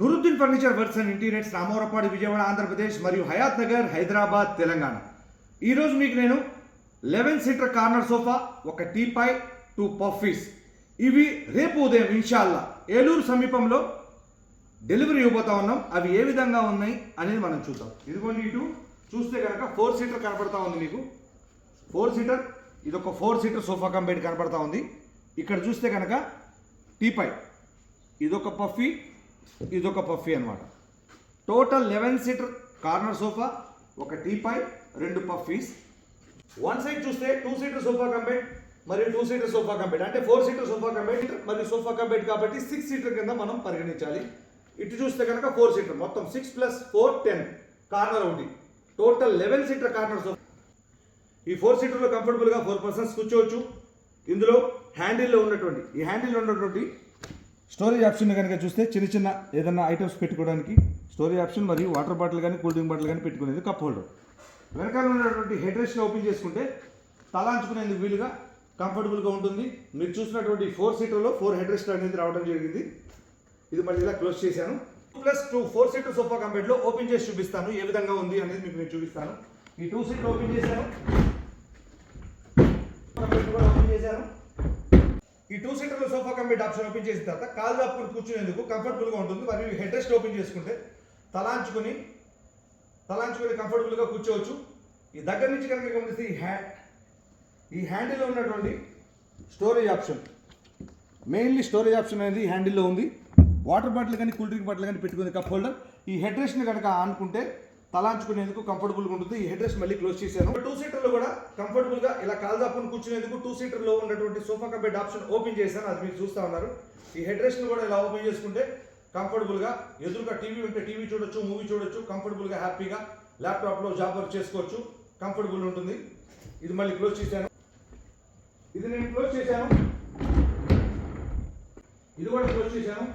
Nuruddin furniture works and interiors Ramavarapadu Vijayawada Andhra Pradesh మరియు హయాత్ నగర్ హైదరాబాద్ తెలంగాణ. ఈరోజు మీకు నేను లెవెన్ సీటర్ కార్నర్ సోఫా ఒక టీపై టూ పఫీస్. ఇవి రేపు ఉదయం ఇన్షాల్లా. ఏలూరు సమీపంలో డెలివరీ ఇవ్వబోతా ఉన్నాం. అవి ఏ విధంగా ఉన్నాయి అనేది మనం చూద్దాం. ఇదిగోండి ఇటు. చూస్తే కనుక ఫోర్ సీటర్ కనపడతా ఉంది మీకు. ఫోర్ సీటర్ ఇది ఒక ఫోర్ సీటర్ సోఫా కంపెనీ కనపడతా ఉంది. ఇక్కడ చూస్తే కనుక టీపై ఇదొక పఫీ ఇదొక పఫీ అన్నమాట. Total eleven seater corner sofa ఒక టీపై రెండు పఫీస్ వన్ సైడ్ చూస్తే టూ సీటర్ సోఫా కంబైట్ మరియు టూ సీటర్ సోఫా కంబైట్ అంటే ఫోర్ సీటర్ సోఫా కంబైట్ మరియు సోఫా కంబైట్ కాబట్టి సిక్స్ సీటర్ కింద మనం పరిగణించాలి. ఇటు చూస్తే కనుక ఫోర్ సీటర్ మొత్తం six plus four ten corner ఉంది. Total eleven seater corner sofa ఈ ఫోర్ సీటర్లో కంఫర్టబుల్గా ఫోర్ పర్సన్స్ కూర్చోవచ్చు. ఇందులో హ్యాండిల్లో ఉన్నటువంటి ఈ హ్యాండిల్లో ఉన్నటువంటి స్టోరేజ్ ఆప్షన్ కనుక చూస్తే చిన్న చిన్న ఏదైనా ఐటమ్స్ పెట్టుకోవడానికి స్టోరేజ్ ఆప్షన్ మరియు వాటర్ బాటిల్ కానీ కూల్ డ్రింక్ బాటిల్ కానీ పెట్టుకునేది కప్ హోల్డర్. వెనకాల ఉన్నటువంటి హెడ్ రెస్ట్ని ఓపెన్ చేసుకుంటే తలాంచుకునేందుకు వీలుగా కంఫర్టబుల్గా ఉంటుంది. మీరు చూసినటువంటి ఫోర్ సీటర్లో ఫోర్ హెడ్ రెస్ట్ అనేది రావడం జరిగింది. ఇది మళ్ళీ ఇలా క్లోజ్ చేశాను. Plus two four seater sofa కంపెనీలో ఓపెన్ చేసి చూపిస్తాను. ఏ విధంగా ఉంది అనేది మీకు నేను చూపిస్తాను. ఈ టూ సీటర్ ఓపెన్ చేశాను కంపెనీ కూడా ఓపెన్ చేశాను ఈ టూ సీటర్ల సోఫా కంపెనీ ఆప్షన్ ఓపెన్ చేసిన తర్వాత కాలు దాపుకుని కూర్చునేందుకు కంఫర్టబుల్గా ఉంటుంది. మరియు హెడ్ రెస్ట్ ఓపెన్ చేసుకుంటే తలాంచుకొని తలాంచుకుని కంఫర్టబుల్గా కూర్చోవచ్చు. ఈ దగ్గర నుంచి కనుక గమనిస్తే ఈ హ్యా ఈ హ్యాండిల్లో ఉన్నటువంటి storage option mainly storage option అనేది ఈ హ్యాండిల్లో ఉంది. వాటర్ బాటిల్ కానీ కూల్ డ్రింక్ బాటిల్ కానీ పెట్టుకుంది కప్ హోల్డర్ ఈ హెడ్ రెస్ట్ని కనుక ఆనుకుంటే తలాంచుకునేందుకు కంఫర్టబుల్గా ఉంటుంది. ఈ హెడ్ రెస్ట్ మళ్ళీ క్లోజ్ చేశాను. టూ సీటర్లో కూడా కంఫర్టబుల్గా ఇలా కాల్ దాపుని కూర్చునేందుకు టూ సీటర్లో ఉన్నటువంటి సోఫా బెడ్ ఆప్షన్ ఓపెన్ చేశాను. అది మీరు చూస్తా ఉన్నారు. ఈ హెడ్ రెస్ట్ని కూడా ఇలా ఓపెన్ చేసుకుంటే కంఫర్టబుల్గా ఎదురుగా టీవీ ఉంటే టీవీ చూడొచ్చు మూవీ చూడొచ్చు కంఫర్టబుల్గా హ్యాపీగా ల్యాప్టాప్లో జాబ్ వర్క్ చేసుకోవచ్చు. కంఫర్టబుల్ ఉంటుంది. ఇది మళ్ళీ క్లోజ్ చేశాను. ఇది నేను క్లోజ్ చేశాను. ఇది కూడా క్లోజ్ చేశాను.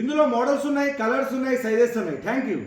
ఇందులో మోడల్స్ ఉన్నాయి కలర్స్ ఉన్నాయి సైజెస్ ఉన్నాయి. Thank you